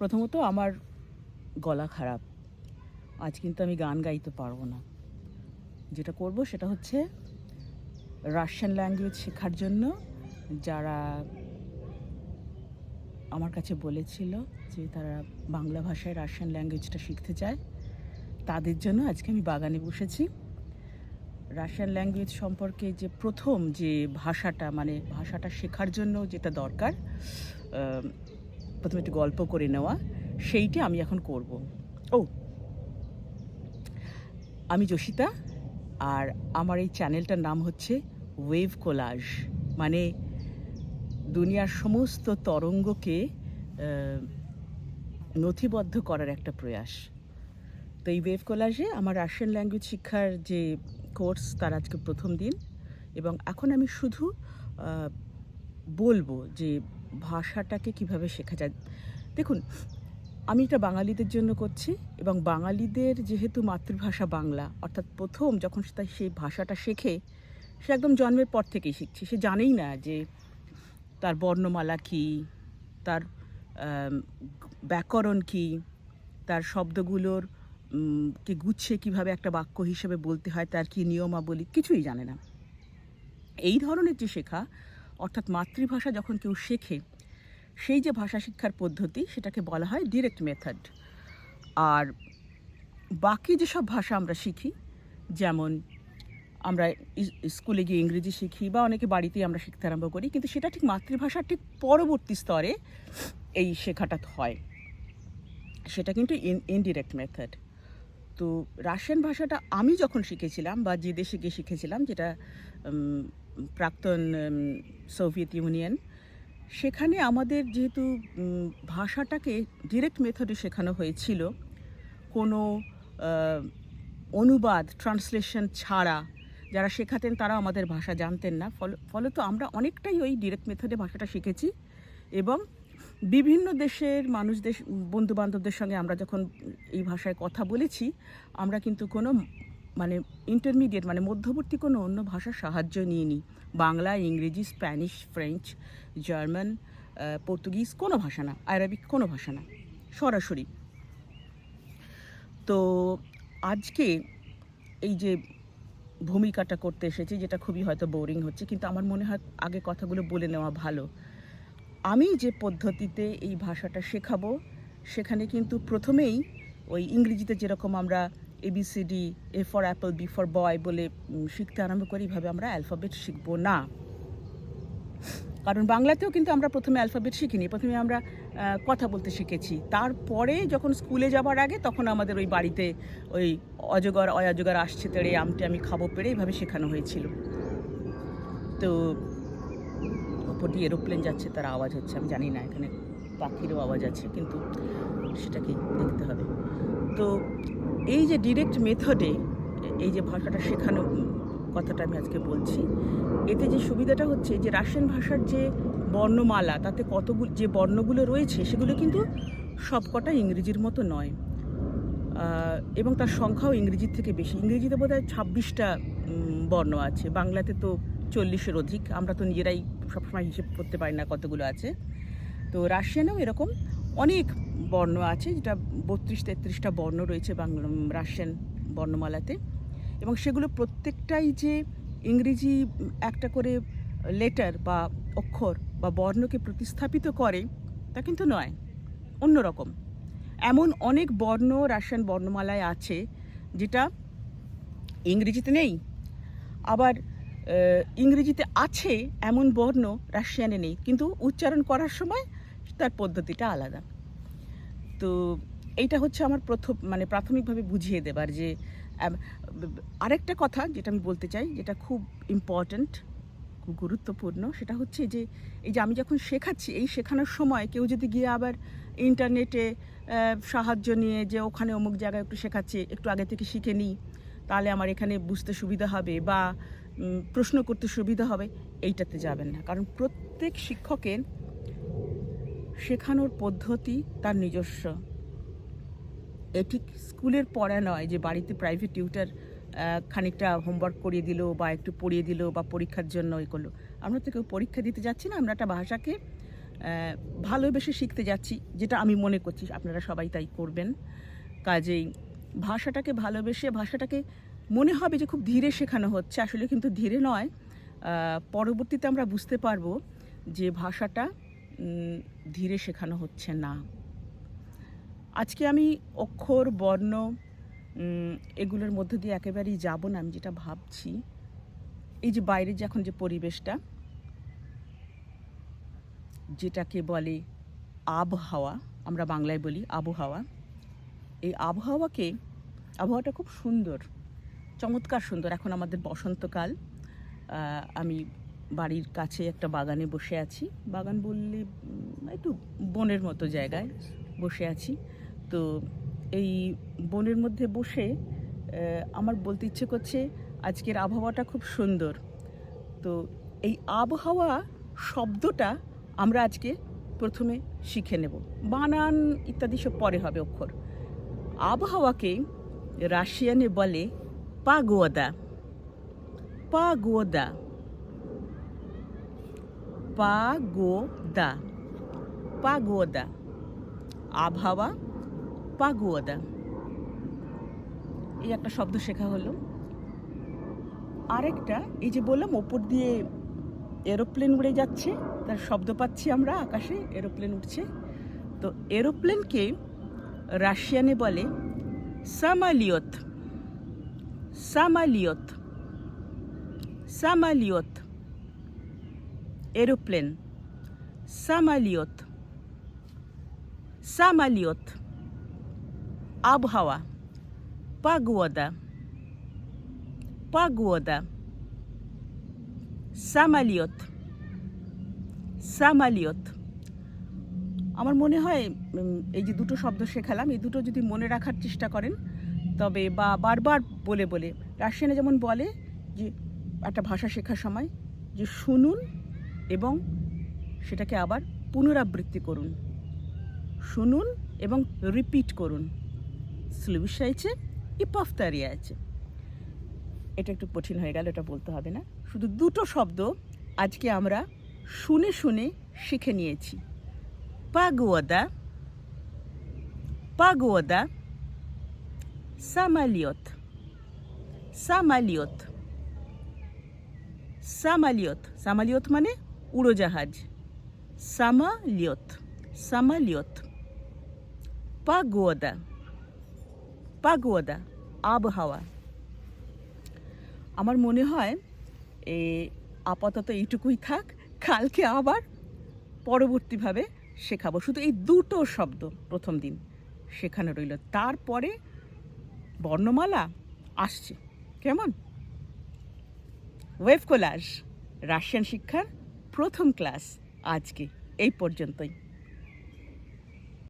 প্রথমত আমার গলা খারাপ। আজ কিন্তু আমি গান গাইতে পারব না। যেটা করব সেটা হচ্ছে রাশিয়ান ল্যাঙ্গুয়েজ শেখার জন্য যারা আমার কাছে বলেছিল যে তারা বাংলা ভাষায় রাশিয়ান ল্যাঙ্গুয়েজটা শিখতে চায়, তাদের জন্য আজকে আমি বাগানে বসেছি। রাশিয়ান ল্যাঙ্গুয়েজ সম্পর্কে যে প্রথম যে ভাষাটা মানে ভাষাটা শেখার জন্য যেটা দরকার প্রথমে একটু গল্প করে নেওয়া, সেইটা আমি এখন করব। ও, আমি যোশিতা আর আমার এই চ্যানেলটার নাম হচ্ছে ওয়েভ কোলাজ মানে দুনিয়ার সমস্ত তরঙ্গকে নথিবদ্ধ করার একটা প্রয়াস। তো এই ওয়েভ কোলাজে আমার রাশিয়ান ল্যাঙ্গুয়েজ শিক্ষার যে কোর্স, তার আজকে প্রথম দিন এবং এখন আমি শুধু বলব যে ভাষাটাকে কীভাবে শেখা যায়? দেখুন, আমি এটা বাঙালিদের জন্য করছি এবং বাঙালিদের যেহেতু মাতৃভাষা বাংলা, অর্থাৎ প্রথম যখন তার সেই ভাষাটা শেখে, সে একদম জন্মের পর থেকেই শিখছে। সে জানেই না যে তার বর্ণমালা কী, তার ব্যাকরণ কী, তার শব্দগুলোর কে গুছিয়ে কীভাবে একটা বাক্য হিসেবে বলতে হয়, তার কি নিয়মাবলী, কিছুই জানে না। এই ধরনের যে শেখা অর্থাৎ মাতৃভাষা যখন কেউ শেখে, সেই যে ভাষা শিক্ষার পদ্ধতি, সেটাকে বলা হয় ডিরেক্ট মেথড আর বাকি যেসব ভাষা আমরা শিখি, যেমন আমরা স্কুলে গিয়ে ইংরেজি শিখি বা অনেকে বাড়িতেই আমরা শিখতে আরম্ভ করি, কিন্তু সেটা ঠিক মাতৃভাষার ঠিক পরবর্তী স্তরে এই শেখাটা হয়। সেটা কিন্তু ইন ইনডিরেক্ট মেথড তো রাশিয়ান ভাষাটা আমি যখন শিখেছিলাম বা যে দেশে গিয়ে শিখেছিলাম, যেটা প্রাক্তন সোভিয়েত ইউনিয়ন, সেখানে আমাদের যেহেতু ভাষাটাকে ডিরেক্ট মেথডে শেখানো হয়েছিল, কোনো অনুবাদ ট্রান্সলেশন ছাড়া যারা শেখাতেন তারা আমাদের ভাষা জানতেন না। ফলে, ফলত আমরা অনেকটাই ওই ডিরেক্ট মেথডে ভাষাটা শিখেছি এবং বিভিন্ন দেশের মানুষদের বন্ধু বান্ধবদের সঙ্গে আমরা যখন এই ভাষায় কথা বলেছি, আমরা কিন্তু কোনো মানে ইন্টারমিডিয়েট মানে মধ্যবর্তী কোনো অন্য ভাষার সাহায্য নিয়ে নিইনি। বাংলা, ইংরেজি, স্প্যানিশ, ফ্রেঞ্চ, জার্মান পর্তুগিজ কোনো ভাষা না, আরবিক কোনো ভাষা না, সরাসরি। তো আজকে এই যে ভূমিকাটা করতে এসেছি, যেটা খুবই হয়তো বোরিং হচ্ছে, কিন্তু আমার মনে হয় আগে কথাগুলো বলে নেওয়া ভালো। আমি যে পদ্ধতিতে এই ভাষাটা শেখাবো, সেখানে কিন্তু প্রথমেই ওই ইংরেজিতে যেরকম আমরা ABCD A for apple B for boy বলে শিখতে আরম্ভ করি এইভাবে আমরা অ্যালফাবেট শিখব না। কারণ বাংলাতেও কিন্তু আমরা প্রথমে অ্যালফাবেট শিখিনি, প্রথমে আমরা কথা বলতে শিখেছি। তারপরে যখন স্কুলে যাবার আগে, তখন আমাদের ওই বাড়িতে ওই অজগর, অয়াজগর আসছে তেড়ে, আমটি আমি খাব পেড়ে এইভাবে শেখানো হয়েছিল। তো ওপর দিয়ে এরোপ্লেন যাচ্ছে, তার আওয়াজ হচ্ছে, আমি জানি না, এখানে পাখিরও আওয়াজ আছে, কিন্তু সেটাকে দেখতে হবে। তো এই যে ডিরেক্ট মেথডে এই যে ভাষাটা শেখানো, কথাটা আমি আজকে বলছি, এতে যে সুবিধাটা হচ্ছে যে রাশিয়ান ভাষার যে বর্ণমালা, তাতে কতগুলো, যে বর্ণগুলো রয়েছে, সেগুলো কিন্তু সবকটা ইংরেজির মতো নয়। এবং তার সংখ্যাও ইংরেজির থেকে বেশি। ইংরেজিতে বোধ হয় ছাব্বিশটা বর্ণ আছে। বাংলাতে তো চল্লিশের অধিক। আমরা তো নিজেরাই সবসময় হিসেব করতে পারি না কতগুলো আছে। তো রাশিয়ানেও এরকম অনেক বর্ণ আছে, যেটা বত্রিশ, তেত্রিশটা বর্ণ রয়েছে বাংলা রাশিয়ান বর্ণমালাতে। এবং সেগুলো প্রত্যেকটাই যে ইংরেজি একটা করে লেটার বা অক্ষর বা বর্ণকে প্রতিস্থাপিত করে, তা কিন্তু নয়, অন্যরকম। এমন অনেক বর্ণ রাশিয়ান বর্ণমালায় আছে, যেটা ইংরেজিতে নেই, আবার ইংরেজিতে আছে এমন বর্ণ রাশিয়ানে নেই, কিন্তু উচ্চারণ করার সময় তার পদ্ধতিটা আলাদা। তো এইটা হচ্ছে আমার প্রথম মানে প্রাথমিকভাবে বুঝিয়ে দেবার যে আরেকটা কথা যেটা আমি বলতে চাই, যেটা খুব ইম্পর্ট্যান্ট খুব গুরুত্বপূর্ণ, সেটা হচ্ছে যে, এই যে আমি যখন শেখাচ্ছি, এই শেখানোর সময় কেউ যদি গিয়ে আবার ইন্টারনেটে সাহায্য নিয়ে যে ওখানে অমুক জায়গায় একটু শেখাচ্ছে, একটু আগে থেকে শিখে নিই, তাহলে আমার এখানে বুঝতে সুবিধা হবে বা প্রশ্ন করতে সুবিধা হবে, এইটাতে যাবেন না। কারণ প্রত্যেক শিক্ষকের শেখানোর পদ্ধতি তার নিজস্ব। এ ঠিক স্কুলের পড়া নয় যে বাড়িতে প্রাইভেট টিউটার খানিকটা হোমওয়ার্ক করিয়ে দিল বা একটু পড়িয়ে দিল বা পরীক্ষার জন্য এ করল। আমরা তো কেউ পরীক্ষা দিতে যাচ্ছি না, আমরা একটা ভাষাকে ভালোবেসে শিখতে যাচ্ছি, যেটা আমি মনে করছি, আপনারা সবাই তাই করবেন। কাজেই ভাষাটাকে ভালোবেসে, ভাষাটাকে মনে হবে যে খুব ধীরে শেখানো হচ্ছে। আসলে কিন্তু ধীরে নয়। পরবর্তীতে আমরা বুঝতে পারব যে ভাষাটা ধীরে শেখানো হচ্ছে না। আজকে আমি অক্ষর, বর্ণ এগুলোর মধ্যে দিয়ে একেবারেই যাব না, আমি যেটা ভাবছি। এই যে বাইরে যে এখন যে পরিবেশটা, যেটাকে বলে আবহাওয়া, আমরা বাংলায় বলি আবহাওয়া। এই আবহাওয়াকে, আবহাওয়াটা খুব সুন্দর। চমৎকার সুন্দর, এখন আমাদের বসন্তকাল। আমি বাড়ির কাছে একটা বাগানে বসে আছি। বাগান বললে একটু বনের মতো জায়গায় বসে আছি। তো এই বনের মধ্যে বসে আমার বলতে ইচ্ছে করছে আজকের আবহাওয়াটা খুব সুন্দর। তো এই আবহাওয়া শব্দটা আমরা আজকে প্রথমে শিখে নেব। বানান ইত্যাদি সব পরে হবে অক্ষর। আবহাওয়াকে রাশিয়ানে বলে পাগোদা পাগোদা পাগোদা পাগোদা আবহাওয়া পাগোদা এই একটা শব্দ শেখা হলো। আরেকটা, এই যে বললাম, ওপর দিয়ে এরোপ্লেন উড়ে যাচ্ছে, তার শব্দ পাচ্ছি আমরা, আকাশে এরোপ্লেন উঠছে। তো এরোপ্লেনকে রাশিয়ানে বলে সামালিয়ত। সামালিয়ত সামালিয়ত এরোপ্লেন সামালিয়ত সামালিয়ত আবহাওয়া পাগোয়াদা পাগোয়াদা সামালিয়ত সামালিয়ত আমার মনে হয় এই যে দুটো শব্দ শেখালাম, এই দুটো যদি মনে রাখার চেষ্টা করেন তবে বা বারবার বলে বলে, রাশিয়ানে যেমন বলে যে, একটা ভাষা শেখার সময় যে শুনুন এবং সেটাকে আবার পুনরাবৃত্তি করুন। শুনুন এবং রিপিট করুন। স্লুবিসাইছে ইপফতারিয়া আছে। এটা একটু কঠিন হয়ে গেল, এটা বলতে হবে না। শুধু দুটো শব্দ আজকে আমরা শুনে শুনে শিখে নিয়েছি। পাগোয়াদা পাগোয়াদা সামালিয়ত সামালিয়ত সামালিয়ত সামালিয়ত মানে উড়োজাহাজ সামালিয়ত সামালিয়ত পাগোয়াদা পাগোয়াদা আবহাওয়া আমার মনে হয় এ আপাতত এইটুকুই থাক, কালকে আবার পরবর্তীভাবে শেখাবো। শুধু এই দুটো শব্দ প্রথম দিন শেখানো রইল। তারপরে বর্ণমালা আসছে। কেমন? ওয়েভ কোলাজ রাশিয়ান শিক্ষার প্রথম ক্লাস আজকে এই পর্যন্তই।